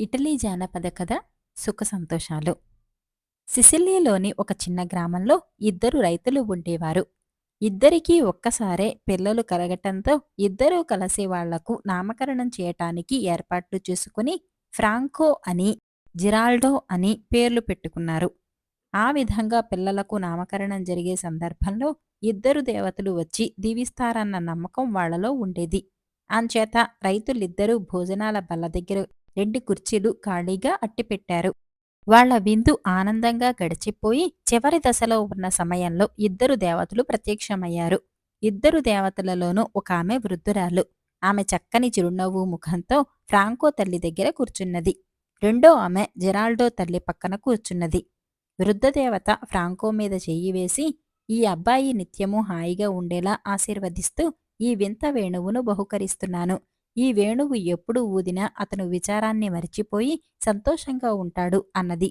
Italy జానపద కథ సుఖ సంతోషాలు. సిసిలియలోని ఒక చిన్న గ్రామంలో ఇద్దరు రైతులు ఉండేవారు. ఇద్దరికీ ఒక్కసారే పిల్లలు కలగటంతో ఇద్దరూ కలిసి వాళ్ళకు నామకరణం చేయటానికి ఏర్పాట్లు చేసుకుని ఫ్రాంకో అని జిరాల్డో అని పేర్లు పెట్టుకున్నారు. ఆ విధంగా పిల్లలకు నామకరణం జరిగే సందర్భంలో ఇద్దరు దేవతలు వచ్చి దీవిస్తారన్న నమ్మకం వాళ్ళలో ఉండేది. అంచేత రైతులిద్దరూ భోజనాల బల్ల దగ్గర రెండు కుర్చీలు ఖాళీగా అట్టిపెట్టారు. వాళ్ళ విందు ఆనందంగా గడిచిపోయి చివరి దశలో ఉన్న సమయంలో ఇద్దరు దేవతలు ప్రత్యక్షమయ్యారు. ఇద్దరు దేవతలలోనూ ఒక ఆమె వృద్ధురాలు. ఆమె చక్కని చిరునవ్వు ముఖంతో ఫ్రాంకో తల్లి దగ్గర కూర్చున్నది. రెండో ఆమె జెరాల్డో తల్లి పక్కన కూర్చున్నది. వృద్ధదేవత ఫ్రాంకో మీద చెయ్యి వేసి ఈ అబ్బాయి నిత్యము హాయిగా ఉండేలా ఆశీర్వదిస్తూ ఈ వింత వేణువును బహుకరిస్తున్నాను. ఈ వేణువు ఎప్పుడు ఊదినా అతను విచారాన్ని మరిచిపోయి సంతోషంగా ఉంటాడు అన్నది.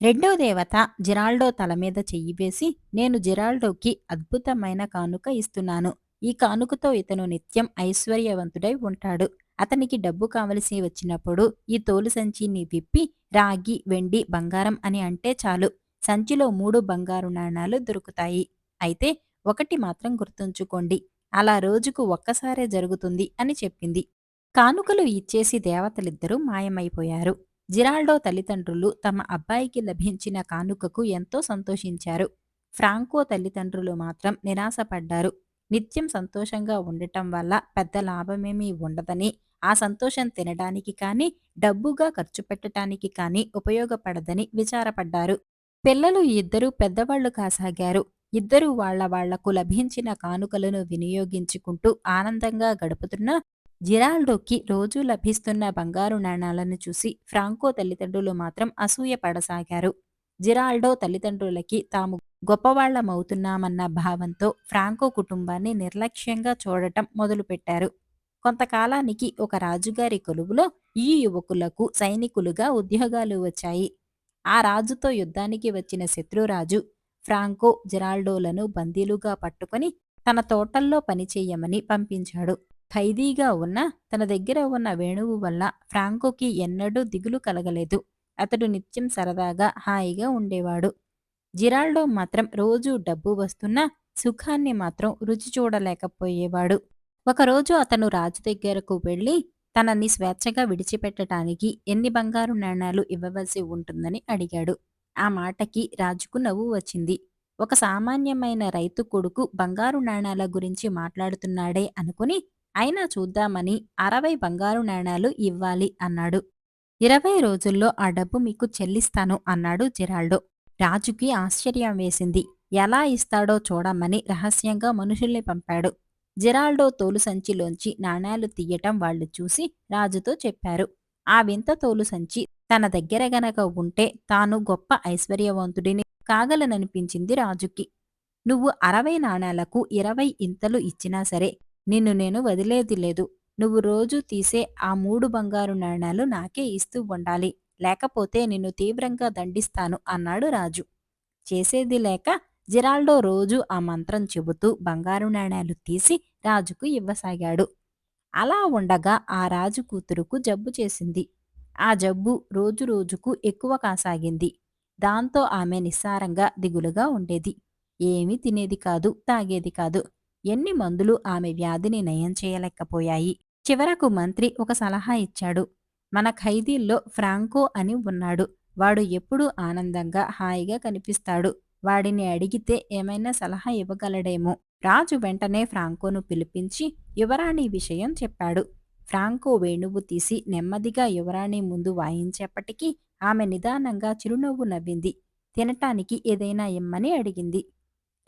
రెండో దేవత జిరాల్డో తల మీద చెయ్యి వేసి నేను జిరాల్డోకి అద్భుతమైన కానుక ఇస్తున్నాను. ఈ కానుకతో ఇతను నిత్యం ఐశ్వర్యవంతుడై ఉంటాడు. అతనికి డబ్బు కావలసి వచ్చినప్పుడు ఈ తోలు సంచిని విప్పి రాగి వెండి బంగారం అని అంటే చాలు. సంచిలో మూడు బంగారు నాణాలు దొరుకుతాయి. అయితే ఒకటి మాత్రం గుర్తుంచుకోండి. అలా రోజుకు ఒక్కసారే జరుగుతుంది అని చెప్పింది. కానుకలు ఇచ్చేసి దేవతలిద్దరూ మాయమైపోయారు. జిరాల్డో తల్లిదండ్రులు తమ అబ్బాయికి లభించిన కానుకకు ఎంతో సంతోషించారు. ఫ్రాంకో తల్లిదండ్రులు మాత్రం నిరాశపడ్డారు. నిత్యం సంతోషంగా ఉండటం వల్ల పెద్ద లాభమేమీ ఉండదని ఆ సంతోషం తినడానికి కానీ డబ్బుగా ఖర్చు పెట్టడానికి కానీ ఉపయోగపడదని విచారపడ్డారు. పిల్లలు ఇద్దరూ పెద్దవాళ్ళు కాసాగారు. ఇద్దరూ వాళ్ళ వాళ్ళకు లభించిన కానుకలను వినియోగించుకుంటూ ఆనందంగా గడుపుతున్నా జిరాల్డోకి రోజూ లభిస్తున్న బంగారు నాణాలను చూసి ఫ్రాంకో తల్లిదండ్రులు మాత్రం అసూయ పడసాగారు. జిరాల్డో తల్లిదండ్రులకి తాము గొప్పవాళ్ళమవుతున్నామన్న భావంతో ఫ్రాంకో కుటుంబాన్ని నిర్లక్ష్యంగా చూడటం మొదలుపెట్టారు. కొంతకాలానికి ఒక రాజుగారి కొలువులో ఈ యువకులకు సైనికులుగా ఉద్యోగాలు వచ్చాయి. ఆ రాజుతో యుద్ధానికి వచ్చిన శత్రురాజు ఫ్రాంకో జిరాల్డోలను బందీలుగా పట్టుకుని తన తోటల్లో పనిచేయమని పంపించాడు. ఖైదీగా ఉన్న తన దగ్గర ఉన్న వేణువు వల్ల ఫ్రాంకోకి ఎన్నడూ దిగులు కలగలేదు. అతడు నిత్యం సరదాగా హాయిగా ఉండేవాడు. జిరాల్డో మాత్రం రోజూ డబ్బు వస్తున్నా సుఖాన్ని మాత్రం రుచి చూడలేకపోయేవాడు. ఒకరోజు అతను రాజు దగ్గరకు వెళ్ళి తనని స్వేచ్ఛగా విడిచిపెట్టడానికి ఎన్ని బంగారు నాణాలు ఇవ్వవలసి ఉంటుందని అడిగాడు. ఆ మాటకి రాజుకు నవ్వు వచ్చింది. ఒక సామాన్యమైన రైతు కొడుకు బంగారు నాణాల గురించి మాట్లాడుతున్నాడే అనుకుని అయినా చూద్దామని అరవై బంగారు నాణాలు ఇవ్వాలి అన్నాడు. ఇరవై రోజుల్లో ఆ డబ్బు మీకు చెల్లిస్తాను అన్నాడు జిరాల్డో. రాజుకి ఆశ్చర్యం వేసింది. ఎలా ఇస్తాడో చూడమని రహస్యంగా మనుషుల్ని పంపాడు. జిరాల్డో తోలు సంచిలోంచి నాణాలు తీయటం వాళ్ళు చూసి రాజుతో చెప్పారు. ఆ వింత తోలు సంచి తన దగ్గర గనక ఉంటే తాను గొప్ప ఐశ్వర్యవంతుడిని కాగలననిపించింది రాజుకి. నువ్వు అరవై నాణాలకు ఇరవై ఇంతలు ఇచ్చినా సరే నిన్ను నేను వదిలేది లేదు. నువ్వు రోజు తీసే ఆ మూడు బంగారు నాణాలు నాకే ఇస్తూ ఉండాలి. లేకపోతే నిన్ను తీవ్రంగా దండిస్తాను అన్నాడు రాజు. చేసేది లేక జిరాల్డో రోజు ఆ మంత్రం చెబుతూ బంగారు నాణాలు తీసి రాజుకు ఇవ్వసాగాడు. అలా ఉండగా ఆ రాజు కూతురుకు జబ్బు చేసింది. ఆ జబ్బు రోజు రోజుకు ఎక్కువ కాసాగింది. దాంతో ఆమె నిస్సారంగా దిగులుగా ఉండేది. ఏమీ తినేది కాదు తాగేది కాదు. ఎన్ని మందులు ఆమె వ్యాధిని నయం చేయలేకపోయాయి? చివరకు మంత్రి ఒక సలహా ఇచ్చాడు. మన ఖైదీల్లో ఫ్రాంకో అని ఉన్నాడు. వాడు ఎప్పుడూ ఆనందంగా హాయిగా కనిపిస్తాడు. వాడిని అడిగితే ఏమైనా సలహా ఇవ్వగలడేమో? రాజు వెంటనే ఫ్రాంకోను పిలిపించి యువరాణి విషయం చెప్పాడు. ఫ్రాంకో వేణువు తీసి నెమ్మదిగా యువరాణి ముందు వాయించేపటికి ఆమె నిదానంగా చిరునవ్వు నవ్వింది. తినటానికి ఏదైనా ఇమ్మని అడిగింది.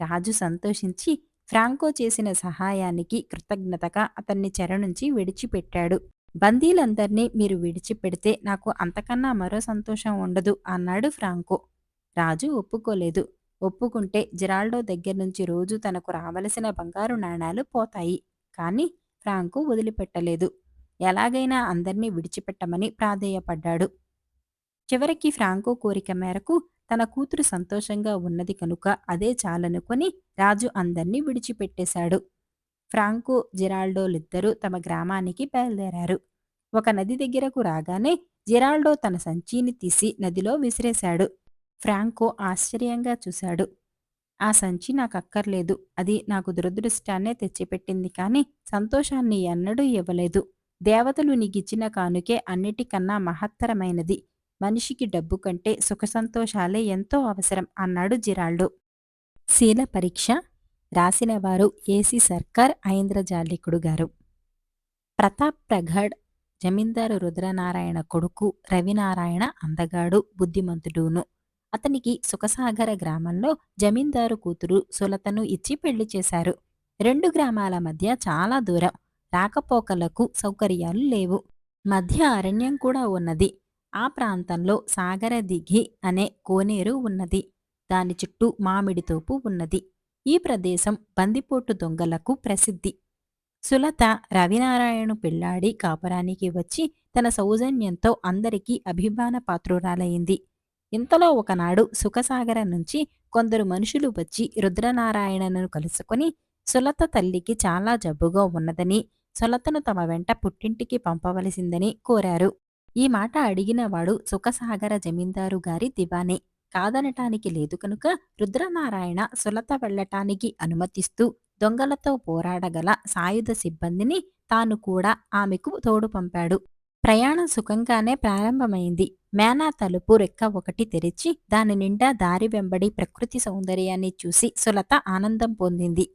రాజు సంతోషించి ఫ్రాంకో చేసిన సహాయానికి కృతజ్ఞతగా అతన్ని చెర నుంచి విడిచిపెట్టాడు. బందీలందర్నీ మీరు విడిచిపెడితే నాకు అంతకన్నా మరో సంతోషం ఉండదు అన్నాడు ఫ్రాంకో. రాజు ఒప్పుకోలేదు. ఒప్పుకుంటే జిరాల్డో దగ్గర నుంచి రోజు తనకు రావలసిన బంగారు నాణాలు పోతాయి. కానీ ఫ్రాంకో వదిలిపెట్టలేదు. ఎలాగైనా అందర్నీ విడిచిపెట్టమని ప్రాధేయపడ్డాడు. చివరికి ఫ్రాంకో కోరిక మేరకు తన కూతురు సంతోషంగా ఉన్నది కనుక అదే చాలనుకొని రాజు అందర్నీ విడిచిపెట్టేశాడు. ఫ్రాంకో జిరాల్డోలిద్దరూ తమ గ్రామానికి బయలుదేరారు. ఒక నది దగ్గరకు రాగానే జిరాల్డో తన సంచిని తీసి నదిలో విసిరేశాడు. ఫ్రాంకో ఆశ్చర్యంగా చూశాడు. ఆ సంచి నాకు అక్కర్లేదు. అది నాకు దురదృష్టాన్నే తెచ్చిపెట్టింది కానీ సంతోషాన్ని ఎన్నడూ ఇవ్వలేదు. దేవతలు నీకిచ్చిన కానుకే అన్నిటికన్నా మహత్తరమైనది. మనిషికి డబ్బు కంటే సుఖసంతోషాలే ఎంతో అవసరం అన్నాడు జిరాల్డు. శీల పరీక్ష రాసినవారు ఏసీ సర్కార్ ఐంద్రజాలికుడు గారు. ప్రతాప్ ప్రగఢ్ జమీందారు రుద్రనారాయణ కొడుకు రవినారాయణ అందగాడు బుద్ధిమంతుడును. అతనికి సుఖసాగర గ్రామంలో జమీందారు కూతురు సులతను ఇచ్చి పెళ్ళి చేశారు. రెండు గ్రామాల మధ్య చాలా దూరం. రాకపోకలకు సౌకర్యాలు లేవు. మధ్య అరణ్యం కూడా ఉన్నది. ఆ ప్రాంతంలో సాగర దిఘి అనే కోనేరు ఉన్నది. దాని చుట్టూ మామిడి తోపు ఉన్నది. ఈ ప్రదేశం బందిపోటు దొంగలకు ప్రసిద్ధి. సులత రవినారాయణు పెళ్ళాడి కాపురానికి వచ్చి తన సౌజన్యంతో అందరికీ అభిమాన పాత్రురాలైంది. ఇంతలో ఒకనాడు సుఖసాగర నుంచి కొందరు మనుషులు వచ్చి రుద్రనారాయణను కలుసుకుని సులత తల్లికి చాలా జబ్బుగా ఉన్నదని సులతను తమ వెంట పుట్టింటికి పంపవలసిందని కోరారు. ఈ మాట అడిగినవాడు సుఖసాగర జమీందారు గారి దివానే. కాదనటానికి లేదు కనుక రుద్రనారాయణ సులత వెళ్ళటానికి అనుమతిస్తూ దొంగలతో పోరాడగల సాయుధ సిబ్బందిని తాను కూడా ఆమెకు తోడు పంపాడు. ప్రయాణం సుఖంగానే ప్రారంభమైంది. మేనా తలుపు రెక్క ఒకటి తెరిచి దాని నిండా దారి వెంబడి ప్రకృతి సౌందర్యాన్ని చూసి సులత ఆనందం పొందింది.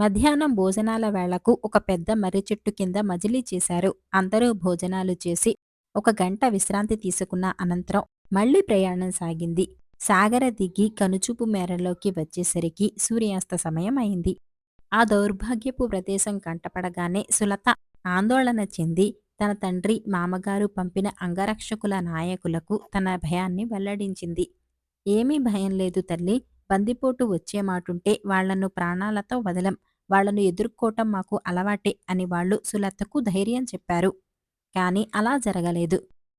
మధ్యాహ్నం భోజనాల వేళకు ఒక పెద్ద మర్రి చెట్టు కింద మజిలీ చేశారు. అందరూ భోజనాలు చేసి ఒక గంట విశ్రాంతి తీసుకున్న అనంతరం మళ్ళీ ప్రయాణం సాగింది. సాగర దిగి కనుచూపు మేరలోకి వచ్చేసరికి సూర్యాస్త సమయం అయింది. ఆ దౌర్భాగ్యపు ప్రదేశం కంటపడగానే సులత ఆందోళన చెంది తన తండ్రి మామగారు పంపిన అంగరక్షకుల నాయకులకు తన భయాన్ని వెల్లడించింది. ఏమీ భయం లేదు తల్లి. బందిపోటు వచ్చే మాటుంటే వాళ్ళను ప్రాణాలతో వదలం. వాళ్ళను ఎదుర్కోవటం మాకు అలవాటే అని వాళ్ళు సులతకు ధైర్యం చెప్పారు. కానీ అలా జరగలేదు.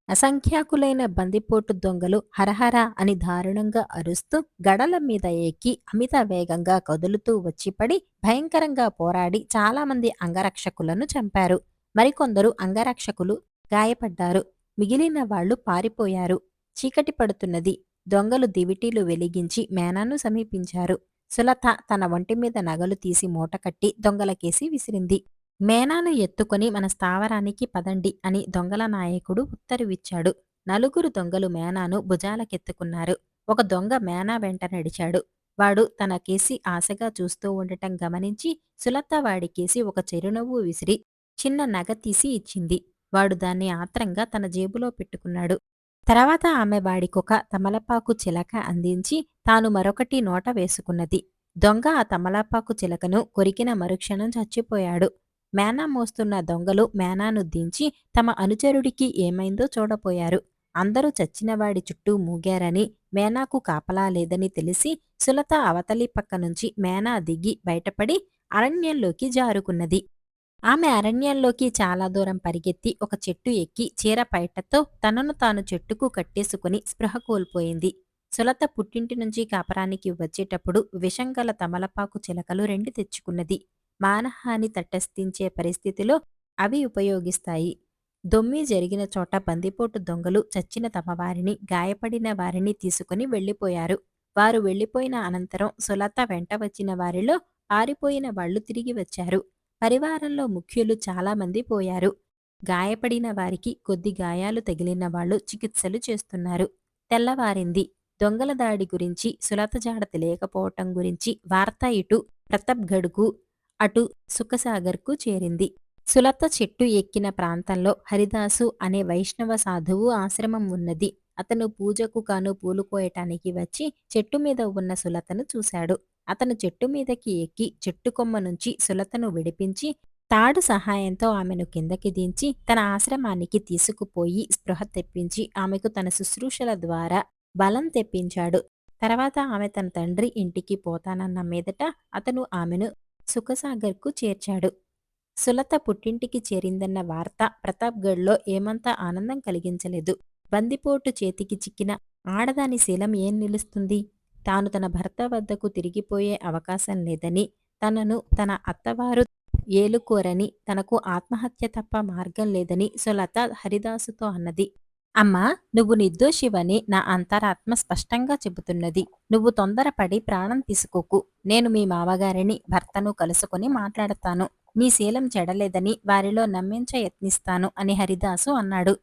అసంఖ్యాకులైన బందిపోటు దొంగలు హరహర అని దారుణంగా అరుస్తూ గడల మీద ఎక్కి అమిత వేగంగా కదులుతూ వచ్చిపడి భయంకరంగా పోరాడి చాలామంది అంగరక్షకులను చంపారు. మరికొందరు అంగరక్షకులు గాయపడ్డారు. మిగిలిన వాళ్ళు పారిపోయారు. చీకటి పడుతున్నది. దొంగలు దివిటీలు వెలిగించి మేనాను సమీపించారు. సులత తన ఒంటి మీద నగలు తీసి మూటకట్టి దొంగలకేసి విసిరింది. మేనాను ఎత్తుకొని మన స్థావరానికి పదండి అని దొంగల నాయకుడు ఉత్తరువిచ్చాడు. నలుగురు దొంగలు మేనాను భుజాలకెత్తుకున్నారు. ఒక దొంగ మేనా వెంట నడిచాడు. వాడు తన కేసి ఆశగా చూస్తూ ఉండటం గమనించి సులత వాడికేసి ఒక చిరునవ్వు విసిరి చిన్న నగ తీసి ఇచ్చింది. వాడు దాన్ని ఆత్రంగా తన జేబులో పెట్టుకున్నాడు. తర్వాత ఆమె వాడికొక తమలపాకు చిలక అందించి తాను మరొకటి నోట వేసుకున్నది. దొంగ ఆ తమలపాకు చిలకను కొరికిన మరుక్షణం చచ్చిపోయాడు. మేనా మోస్తున్న దొంగలు మేనాను దించి తమ అనుచరుడికి ఏమైందో చూడపోయారు అందరూ చచ్చినవాడి చుట్టూ మూగారని మేనాకు కాపలా లేదని తెలిసి సులత అవతలి పక్క నుంచి మేనా దిగి బయటపడి అరణ్యంలోకి జారుకున్నది. ఆమె అరణ్యంలోకి చాలా దూరం పరిగెత్తి ఒక చెట్టు ఎక్కి చీర పైటతో తనను తాను చెట్టుకు కట్టేసుకుని స్పృహ కోల్పోయింది. సులత పుట్టింటి నుంచి కాపరానికి వచ్చేటప్పుడు విషంగల తమలపాకు చిలకలు రెండు తెచ్చుకున్నది. మానహాని తటస్థించే పరిస్థితిలో అవి ఉపయోగిస్తాయి. దొమ్మి జరిగిన చోట బందిపోటు దొంగలు చచ్చిన తమ వారిని గాయపడిన వారిని తీసుకుని వెళ్ళిపోయారు వారు వెళ్ళిపోయిన అనంతరం సులత వెంట వచ్చిన వారిలో పారిపోయిన వాళ్ళు తిరిగి వచ్చారు. పరివారంలో ముఖ్యులు చాలామంది పోయారు. గాయపడిన వారికి కొద్ది గాయాలు తగిలిన వాళ్ళు చికిత్సలు చేస్తున్నారు. తెల్లవారింది. దొంగల దాడి గురించి సులత జాడ తెలియకపోవటం గురించి వార్త ఇటు ప్రతాప్గఢ్కు అటు సుఖసాగర్కు చేరింది. సులత చెట్టు ఎక్కిన ప్రాంతంలో హరిదాసు అనే వైష్ణవ సాధువు ఆశ్రమం ఉన్నది. అతను పూజకు కాను పూలు కోయటానికి వచ్చి చెట్టు మీద ఉన్న సులతను చూశాడు. అతను చెట్టు మీదకి ఎక్కి చెట్టు కొమ్మ నుంచి సులతను విడిపించి తాడు సహాయంతో ఆమెను కిందకి దించి తన ఆశ్రమానికి తీసుకుపోయి స్పృహ తెప్పించి ఆమెకు తన శుశ్రూషల ద్వారా బలం తెప్పించాడు. తర్వాత ఆమె తన తండ్రి ఇంటికి పోతానన్న మీదట అతను ఆమెను సుఖసాగర్కు చేర్చాడు. సులత పుట్టింటికి చేరిందన్న వార్త ప్రతాప్గఢ్లో ఏమంతా ఆనందం కలిగించలేదు. బందిపోటు చేతికి చిక్కిన ఆడదాని శీలం ఏం నిలుస్తుంది? తాను తన భర్త వద్దకు తిరిగిపోయే అవకాశం లేదని తనను తన అత్తవారు ఏలుకోరని తనకు ఆత్మహత్య తప్ప మార్గం లేదని సులత హరిదాసుతో అన్నది. అమ్మా నువ్వు నిర్దోషివని నా అంతరాత్మ స్పష్టంగా చెబుతున్నది. నువ్వు తొందరపడి ప్రాణం తీసుకోకు. నేను మీ మావగారిని భర్తను కలుసుకొని మాట్లాడతాను. నీ శీలం చెడలేదని వారిలో నమ్మించ యత్నిస్తాను అని హరిదాసు అన్నాడు.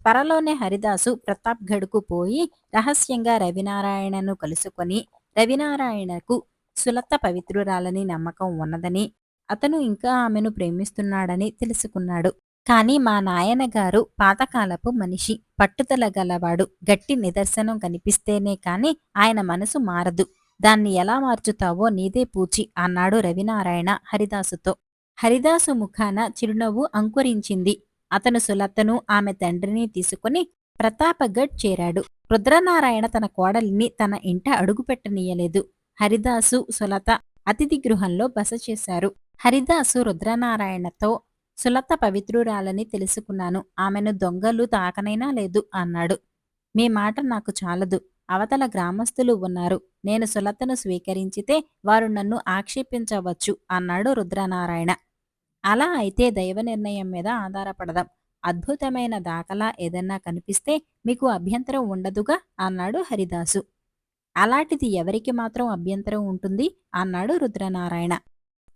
త్వరలోనే హరిదాసు ప్రతాప్గఢ్కు పోయి రహస్యంగా రవినారాయణను కలుసుకొని రవినారాయణకు సులత పవిత్రురాలని నమ్మకం ఉన్నదని అతను ఇంకా ఆమెను ప్రేమిస్తున్నాడని తెలుసుకున్నాడు. కానీ మా నాయనగారు పాతకాలపు మనిషి పట్టుదల గలవాడు గట్టి నిదర్శనం కనిపిస్తేనే కాని ఆయన మనసు మారదు. దాన్ని ఎలా మార్చుతావో నీదే పూచి అన్నాడు రవినారాయణ హరిదాసుతో. హరిదాసు ముఖాన చిరునవ్వు అంకురించింది. అతను సులతను ఆమె తండ్రిని తీసుకుని ప్రతాపగఢ్ చేరాడు. రుద్రనారాయణ తన కోడలిని తన ఇంట అడుగుపెట్టనీయలేదు. హరిదాసు సులత అతిథి గృహంలో బస చేశారు. హరిదాసు రుద్రనారాయణతో సులత పవిత్రురాలని తెలుసుకున్నాను. ఆమెను దొంగలు తాకనైనా లేదు అన్నాడు. మీ మాట నాకు చాలదు. అవతల గ్రామస్తులు ఉన్నారు. నేను సులతను స్వీకరించితే వారు నన్ను ఆక్షేపించవచ్చు అన్నాడు రుద్రనారాయణ. అలా అయితే దైవ నిర్ణయం మీద ఆధారపడదాం. అద్భుతమైన దాఖలా ఏదన్నా కనిపిస్తే మీకు అభ్యంతరం ఉండదుగా అన్నాడు హరిదాసు. అలాంటిది ఎవరికి మాత్రం అభ్యంతరం ఉంటుంది అన్నాడు రుద్రనారాయణ.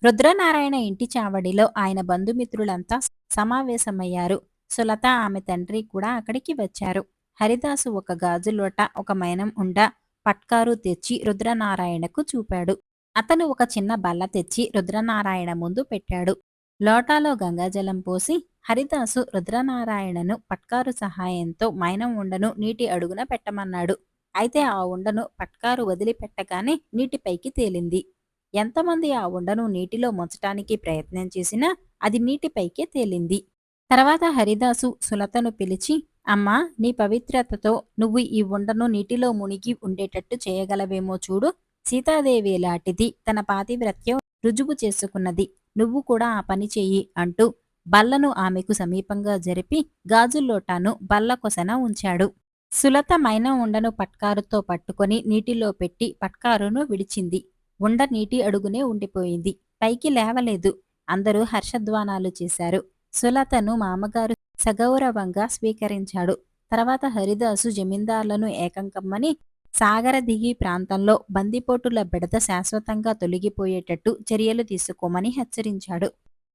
రుద్రనారాయణ ఇంటి చావడిలో ఆయన బంధుమిత్రులంతా సమావేశమయ్యారు. సులత ఆమె తండ్రి కూడా అక్కడికి వచ్చారు. హరిదాసు ఒక గాజులోట ఒక మైనం ఉండ పట్కారు తెచ్చి రుద్రనారాయణకు చూపాడు. అతను ఒక చిన్న బల్ల తెచ్చి రుద్రనారాయణ ముందు పెట్టాడు. లోటాలో గంగాజలం పోసి హరిదాసు రుద్రనారాయణను పట్కారు సహాయంతో మైనం ఉండను నీటి అడుగున పెట్టమన్నాడు. అయితే ఆ ఉండను పట్కారు వదిలిపెట్టగానే నీటిపైకి తేలింది. ఎంతమంది ఆ ఉండను నీటిలో ముంచటానికి ప్రయత్నం చేసినా అది నీటిపైకే తేలింది. తర్వాత హరిదాసు సులతను పిలిచి అమ్మా నీ పవిత్రతతో నువ్వు ఈ ఉండను నీటిలో మునిగి ఉండేటట్టు చేయగలవేమో చూడు. సీతాదేవి లాంటిది తన పాతివ్రత్యం రుజువు చేసుకున్నది. నువ్వు కూడా ఆ పని చెయ్యి అంటూ బల్లను ఆమెకు సమీపంగా జరిపి గాజుల్లోటాను బల్లకొసన ఉంచాడు. సులత మైన ఉండను పట్కారుతో పట్టుకొని నీటిలో పెట్టి పట్కారును విడిచింది. ఉండ నీటి అడుగునే ఉండిపోయింది. పైకి లేవలేదు. అందరూ హర్షధ్వానాలు చేశారు. సులతను మామగారు సగౌరవంగా స్వీకరించాడు. తర్వాత హరిదాసు జమీందార్లను ఏకం కమ్మని సాగర దిగి ప్రాంతంలో బందిపోటుల బెడద శాశ్వతంగా తొలగిపోయేటట్టు చర్యలు తీసుకోమని హెచ్చరించాడు.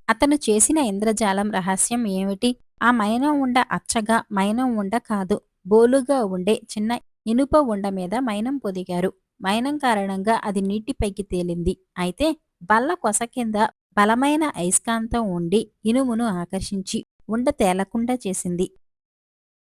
అతను చేసిన ఇంద్రజాలం రహస్యం ఏమిటి? ఆ మైనం ఉండ అచ్చగా మైనం ఉండ కాదు. బోలుగా ఉండే చిన్న ఇనుప ఉండ మీద మైనం పొదిగారు. మైనం కారణంగా అది నీటిపైకి తేలింది. అయితే బల్ల కొస కింద బలమైన అయస్కాంతం ఉండి ఇనుమును ఆకర్షించి ఉండ తేలకుండా చేసింది.